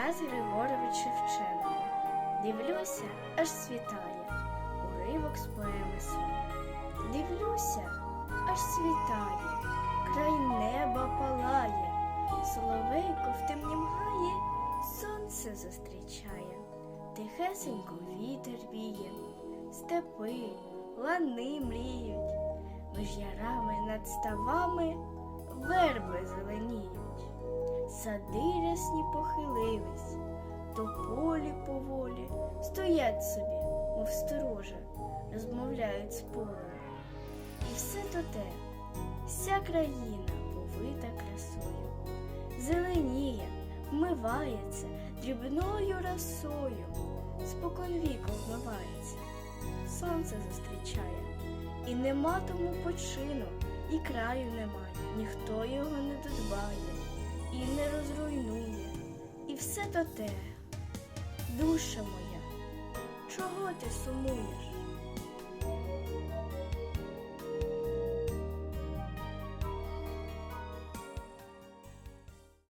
Тарас Григорович Шевченко. Дивлюся, аж світає. Уривок з поеми сон. Дивлюся, аж світає, край неба палає, соловейко в темнім гаї сонце зустрічає, тихесенько вітер віє, степи, лани мріють, між ярами над ставами верби. Сади рясні похилились, тополі поволі стоять собі, мов сторожа, розмовляють з полем. І все то те, вся країна повита красою, зеленіє, вмивається дрібною росою, спокон віку вмивається, сонце зустрічає, і нема тому почину, і краю немає, ніхто його не додбає і не розруйнує. І все то те, душа моя, чого ти сумуєш?